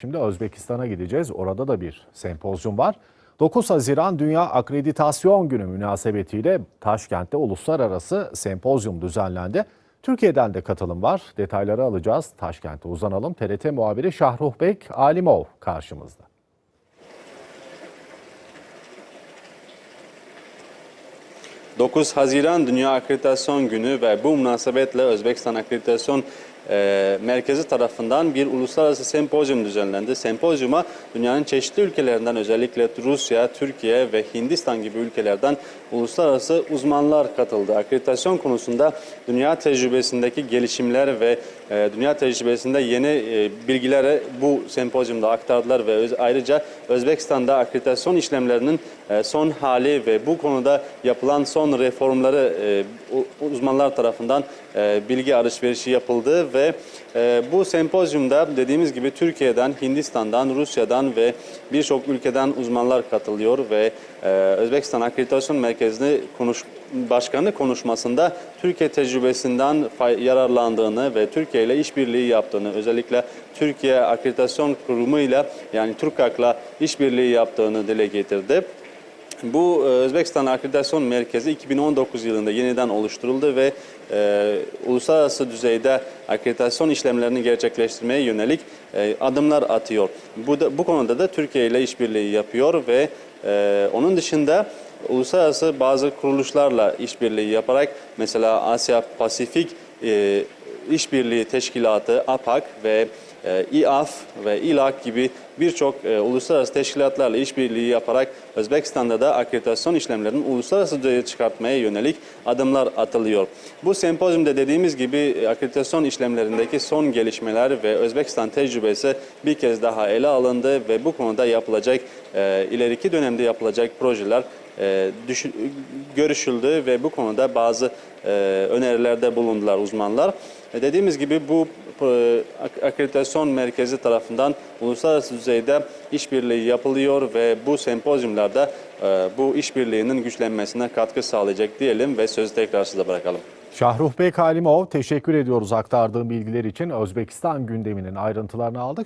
Şimdi Özbekistan'a gideceğiz. Orada da bir sempozyum var. 9 Haziran Dünya Akreditasyon Günü münasebetiyle Taşkent'te uluslararası sempozyum düzenlendi. Türkiye'den de katılım var. Detayları alacağız. Taşkent'e uzanalım. TRT muhabiri Şahruh Bek Alimov karşımızda. ...9 Haziran Dünya Akreditasyon Günü ve bu münasebetle Özbekistan Akreditasyon e, Merkezi tarafından bir uluslararası sempozyum düzenlendi. Sempozyuma dünyanın çeşitli ülkelerinden özellikle Rusya, Türkiye ve Hindistan gibi ülkelerden uluslararası uzmanlar katıldı. Akreditasyon konusunda dünya tecrübesindeki gelişimler ve e, dünya tecrübesinde yeni e, bilgileri bu sempozyumda aktardılar ve öz- ayrıca Özbekistan'da akreditasyon işlemlerinin e, son hali ve bu konuda yapılan son reformları e, uzmanlar tarafından e, bilgi alışverişi yapıldı ve e, bu sempozyumda dediğimiz gibi Türkiye'den, Hindistan'dan, Rusya'dan ve birçok ülkeden uzmanlar katılıyor ve e, Özbekistan Akreditasyon Merkezi'ni konuş başkanı konuşmasında Türkiye tecrübesinden yararlandığını ve Türkiye ile işbirliği yaptığını özellikle Türkiye Akreditasyon Kurumu ile yani TÜRKAK'la işbirliği yaptığını dile getirdi. Bu e, Özbekistan Akreditasyon Merkezi 2019 yılında yeniden oluşturuldu ve e, uluslararası düzeyde akreditasyon işlemlerini gerçekleştirmeye yönelik e, adımlar atıyor. Bu, da, bu konuda da Türkiye ile işbirliği yapıyor ve e, onun dışında uluslararası bazı kuruluşlarla işbirliği yaparak mesela Asya Pasifik e, İşbirliği Teşkilatı APAK ve e, İAF ve İLAK gibi birçok e, uluslararası teşkilatlarla işbirliği yaparak Özbekistan'da da akreditasyon işlemlerinin uluslararası düzeye çıkartmaya yönelik adımlar atılıyor. Bu sempozyumda dediğimiz gibi e, akreditasyon işlemlerindeki son gelişmeler ve Özbekistan tecrübesi bir kez daha ele alındı ve bu konuda yapılacak e, ileriki dönemde yapılacak projeler e, düşün- görüşüldü ve bu konuda bazı e, önerilerde bulundular uzmanlar. E, dediğimiz gibi bu e, ak- akreditasyon merkezi tarafından uluslararası düzeyde işbirliği yapılıyor ve bu sempozyumlarda e, bu işbirliğinin güçlenmesine katkı sağlayacak diyelim ve sözü tekrar size bırakalım. Şahruh Bek Alimov teşekkür ediyoruz aktardığım bilgiler için. Özbekistan gündeminin ayrıntılarını aldık.